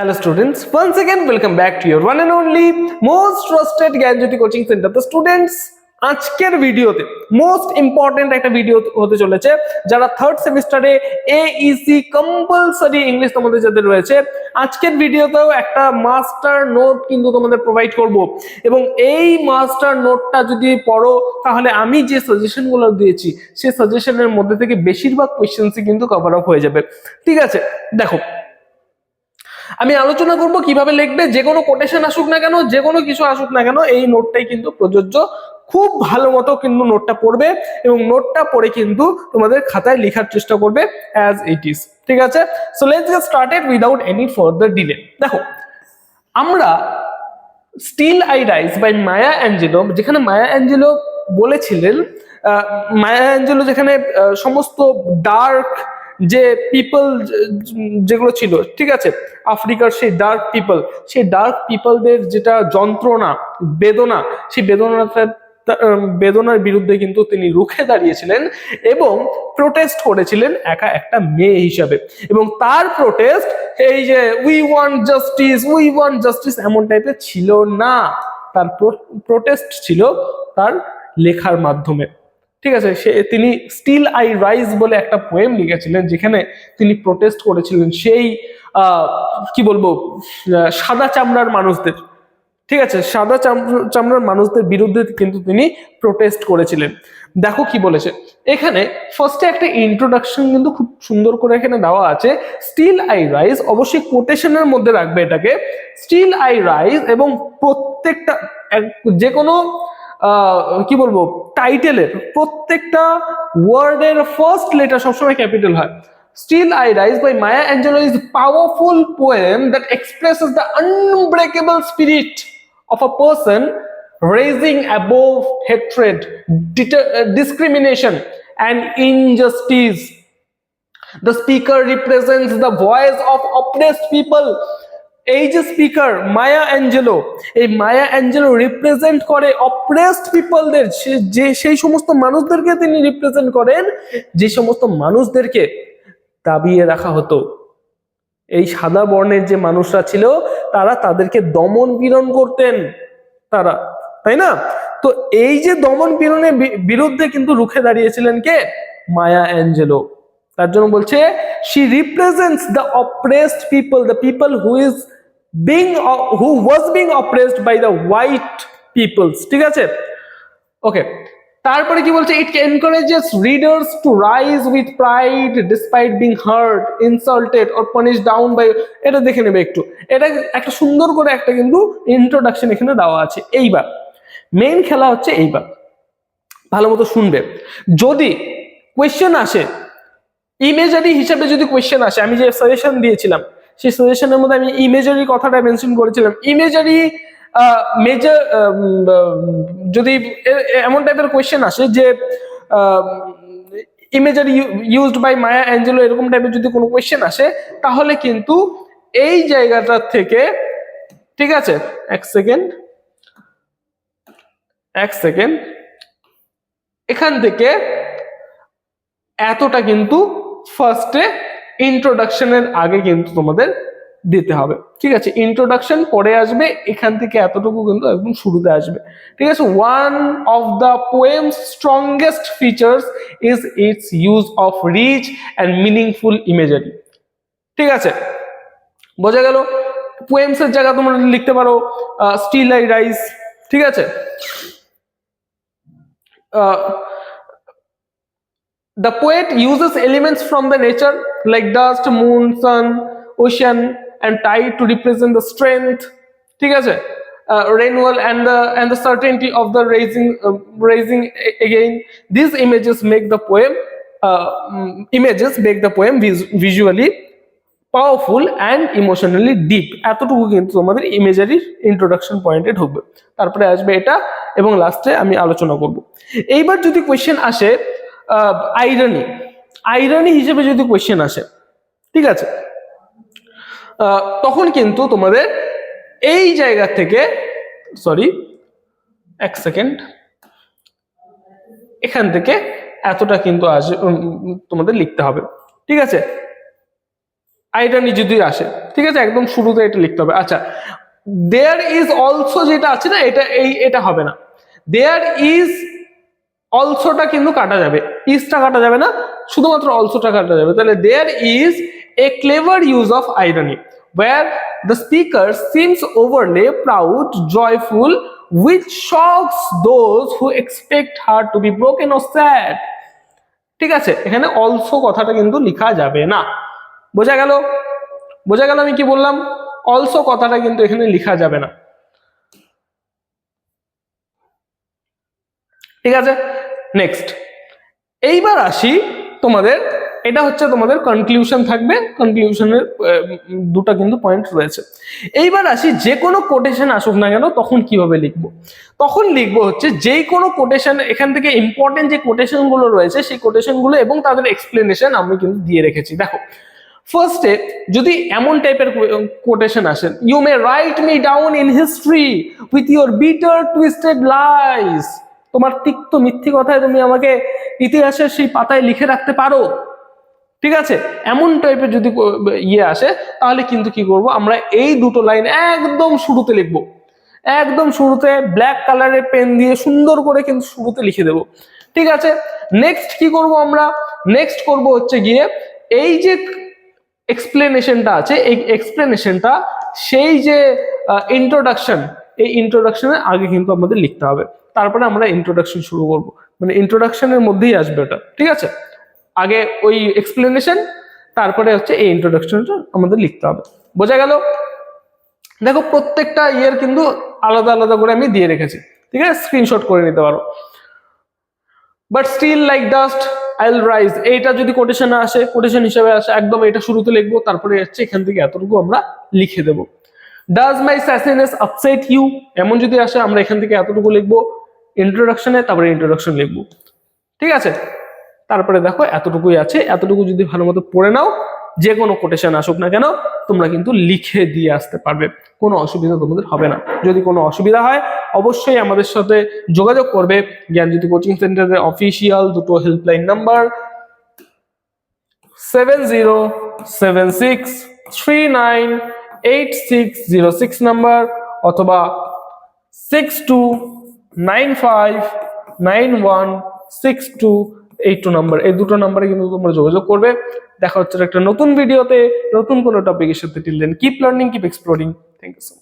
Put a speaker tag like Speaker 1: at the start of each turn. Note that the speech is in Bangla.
Speaker 1: Hello students, once again welcome back to your one and only most trusted Gyanjyoti coaching centre তো স্টুডেন্টস আজকের ভিডিওতে মোস্ট ইম্পর্টেন্ট একটা ভিডিও হতে চলেছে যারা থার্ড সেমিস্টারে এইসি কম্পালসারি ইংলিশ তোমাদের যাদের রয়েছে আজকের ভিডিওতেও একটা মাস্টার নোট কিন্তু তোমাদের প্রোভাইড করব। এবং এই মাস্টার নোটটা যদি পড়ো তাহলে আমি যে সাজেশনগুলো দিয়েছি সেই সাজেশনের মধ্যে থেকে বেশিরভাগ কোয়েশ্চেন্সই কিন্তু কভার আপ হয়ে যাবে। ঠিক আছে দেখো আমি আলোচনা করব কীভাবে লিখবে, যে কোনো কোটেশন আসুক না কেন, যে কোনো কিছু আসুক না কেন, এই নোটটাই কিন্তু প্রযোজ্য। খুব ভালো মতো কিন্তু নোটটা পড়বে এবং নোটটা পড়ে কিন্তু তোমাদের খাতায় লেখার চেষ্টা করবে অ্যাজ ইট ইজ ঠিক আছে? So let's get started without any further delay দেখো, আমরা still I rise by Maya Angelou যেখানে মায়া অ্যাঞ্জেলো বলেছিলেন মায়া অ্যাঞ্জেলো যেখানে সমস্ত ডার্ক যে পিপল যেগুলো ছিল, ঠিক আছে? আফ্রিকার সেই ডার্ক পিপল সেই ডার্ক পিপলদের যেটা যন্ত্রণা, বেদনা, সেই বেদনাটা বেদনার বিরুদ্ধে কিন্তু তিনি রুখে দাঁড়িয়েছিলেন এবং প্রোটেস্ট করেছিলেন একা একটা মেয়ে হিসাবে। এবং তার প্রোটেস্ট এই যে we want justice we want justice এমন টাইপের ছিল না। তার প্রোটেস্ট ছিল তার লেখার মাধ্যমে। ঠিক আছে, সে, তিনি স্টিল আই রাইজ বলে একটা পোয়েম লিখেছিলেন, যেখানে তিনি প্রোটেস্ট করেছিলেন সেই কি বলব সাদা চামড়ার মানুষদের। ঠিক আছে, সাদা চাম- চামড়ার মানুষদের বিরুদ্ধে কিন্তু তিনি প্রোটেস্ট করেছিলেন। দেখো কি বলেছে, এখানে ফার্স্টে একটা ইন্ট্রোডাকশন কিন্তু খুব সুন্দর করে এখানে দেওয়া আছে স্টিল আই রাইজ অবশ্যই কোটেশনের মধ্যে রাখবে এটাকে স্টিল আই রাইজ এবং প্রত্যেকটা যে কোনো কি বলব টাইটেলের প্রত্যেকটা ওয়ার্ডের ফার্স্ট লেটার সবসময় ক্যাপিটাল হয় Rise by Maya Angelou is a powerful poem that expresses the unbreakable spirit of a person raising above hatred, deter- uh, discrimination, and injustice. The speaker represents the voice of oppressed people. এই যে স্পিকার মায়া অ্যাঞ্জেলো এই মায়া অ্যাঞ্জেলো রিপ্রেজেন্ট করে অপ্রেসড পিপলদের যে, সেই সমস্ত মানুষদেরকে তিনি রিপ্রেজেন্ট করেন, যে সমস্ত মানুষদেরকে দাবিয়ে রাখা হতো। এই সাদা বর্ণের যে মানুষরা ছিল, তারা তাদেরকে দমন পীড়ন করতেন, তারা, তাই না? তো এই যে দমন পীড়নের বিরুদ্ধে কিন্তু রুখে দাঁড়িয়েছিলেন কে? মায়া অ্যাঞ্জেলো তার জন্য বলছে she represents the oppressed people the people who is being who was being oppressed by the white peoples ঠিক আছে? ওকে তারপরে কি বলছে? It encourages readers to rise with pride despite being hurt insulted or punish down by এটা দেখে নেবে একটু। এটা একটা সুন্দর করে একটা কিন্তু ইন্ট্রোডাকশন এখানে দেওয়া আছে। এইবার মেইন খেলা হচ্ছে এইবার। ভালো মতো শুনবে। যদি কোয়েশ্চেন আসে ইমেজারি হিসাবে যদি কোয়েশ্চেন আসে, আমি যে সাজেশন দিয়েছিলাম সেই সাজেশনের মধ্যে আমি ইমেজারি কথাটা মেনশন করেছিলাম। ইমেজারি মেজর যদি এমন টাইপের কোয়েশ্চেন আসে যে imagery used by Maya Angelou এরকম টাইপের যদি কোনো কোয়েশ্চেন আসে, তাহলে কিন্তু এই জায়গাটার থেকে, ঠিক আছে, এক সেকেন্ড এক সেকেন্ড এখান থেকে এতটা কিন্তু ফার্স্টে ইন্ট্রোডাকশনের আগে কিন্তু তোমাদের দিতে হবে। ঠিক আছে? ইন্ট্রোডাকশন পরে আসবে, এখান থেকে এতটুকু কিন্তু একদম শুরুতে আসবে। ঠিক আছে? One of the poem's strongest features is its use of rich and meaningful imagery ঠিক আছে? বোঝা গেল? পোয়েমস এর জায়গা তোমরা লিখতে পারো স্টিল আই রাইস ঠিক আছে? The poet uses elements from the nature like dust, moon, sun, ocean, and tide to represent the strength. ঠিক আছে uh, renewal and the and the certainty of the raising uh, raising again. These images make the poem uh, mm, images make the poem vis- visually powerful and emotionally deep এতটুকু কিন্তু তোমাদের ইমেজারির ইন্ট্রোডাকশন পয়েন্টে ঢুকবে তারপরে আসবে এটা এবং লাস্টে আমি আলোচনা করব এইবার যদি কোয়েশ্চেন আসে আইরনি আইরনি হিসেবে যদি কোয়েশ্চেন আসে ঠিক আছে? তখন কিন্তু তোমাদের এই জায়গা থেকে সরি এক সেকেন্ড এখান থেকে এতটা কিন্তু উম, তোমাদের লিখতে হবে ঠিক আছে? আইরানি যদি আসে ঠিক আছে? একদম শুরুতে এটা লিখতে হবে। আচ্ছা দেয়ার ইজ অলসো যেটা আছে না এটা এই এটা হবে না। দেয়ার ইজ অলসোটা কিন্তু কাটা যাবে ইজটা কাটা যাবে না শুধুমাত্র অলসোটা কাটা যাবে। তাহলে there is a clever use of irony where the speaker seems overly proud, joyful which shocks those who expect her to be broken or sad. ঠিক আছে এখানে অলসো কথাটা কিন্তু লেখা যাবে না। বোঝা গেল? বোঝা গেল আমি কি বললাম? অলসো কথাটা কিন্তু এখানে লেখা যাবে না। ঠিক আছে? নেক্সট এইবার আসি তোমাদের, এটা হচ্ছে তোমাদের কনক্লিউশন থাকবে কনক্লিউশনের দুটো কিন্তু পয়েন্ট রয়েছে। এইবার আসি যে কোনো কোটেশন আসুক না কেন, তখন কীভাবে লিখব? তখন লিখব হচ্ছে যেই কোনো কোটেশন এখান থেকে ইম্পর্টেন্ট যে কোটেশনগুলো রয়েছে, সেই কোটেশনগুলো এবং তাদের এক্সপ্লেনেশন আমি কিন্তু দিয়ে রেখেছি। দেখো ফার্স্টে যদি এমন টাইপের কোটেশন আসেন you may write me down in history with your bitter twisted lies তোমার তিক্ত মিথ্যি কথায় তুমি আমাকে ইতিহাসের সেই পাতায় লিখে রাখতে পারো? ঠিক আছে? এমন টাইপের যদি ইয়ে আসে, তাহলে কিন্তু কি করব? আমরা এই দুটো লাইন একদম শুরুতে লিখব। একদম শুরুতে ব্ল্যাক কালারের পেন দিয়ে সুন্দর করে কিন্তু শুরুতে লিখে দেব। ঠিক আছে? নেক্সট কি করব আমরা? নেক্সট করব হচ্ছে গিয়ে এই যে এক্সপ্লেনেশনটা আছে, এই এক্সপ্লেনেশনটা সেই যে ইন্ট্রোডাকশন এই ইন্ট্রোডাকশনের আগে কিন্তু আমাদের লিখতে হবে। তারপরে আমরা ইন্ট্রোডাকশন শুরু করব। মানে ইন্ট্রোডাকশনের মধ্যেই আসবে ওটা, ঠিক আছে? আগে ওই এক্সপ্লেনেশন তারপরে হচ্ছে এই ইন্ট্রোডাকশনটা আমাদের লিখতে হবে। বোঝা গেল? দেখো, প্রত্যেকটা ইয়ের কিন্তু আলাদা আলাদা করে আমি দিয়ে রেখেছি, ঠিক আছে? স্ক্রিনশট করে নিতে পারো। But still like dust I'll rise এইটা যদি কোটেশনে আসে কোটেশন হিসেবে আসে, একদম এটা শুরুতে লিখব, তারপরে হচ্ছে এখান থেকে এতটুকু আমরা লিখে দেবো। Does my sassiness upset you এমন যদি আসে, আমরা এখান থেকে এতটুকু লিখব। ইন্ট্রোডাকশনে তারপরে ইন্ট্রোডাকশন লিখব। ঠিক আছে? তারপরে দেখো, এতটুকুই আছে। এতটুকু যদি ভালো মতো পড়ে নাও, যে কোনো কোটেশন আসুক না কেন, তোমরা কিন্তু লিখে দিয়ে আসতে পারবে। কোনো অসুবিধা তোমাদের হবে না। যদি কোনো অসুবিধা হয়, অবশ্যই আমাদের সাথে যোগাযোগ করবে। জ্ঞানজ্যোতি কোচিং সেন্টারের অফিসিয়াল দুটো helpline number seven zero seven six three nine eight six zero six number অথবা six two nine five nine one six two eight two number. এই দুটো নাম্বারে কিন্তু তোমরা যোগাযোগ করবে। দেখা হচ্ছে একটা নতুন ভিডিওতে, নতুন কোনো টপিকের সাথে। Till then keep learning keep exploring thank you so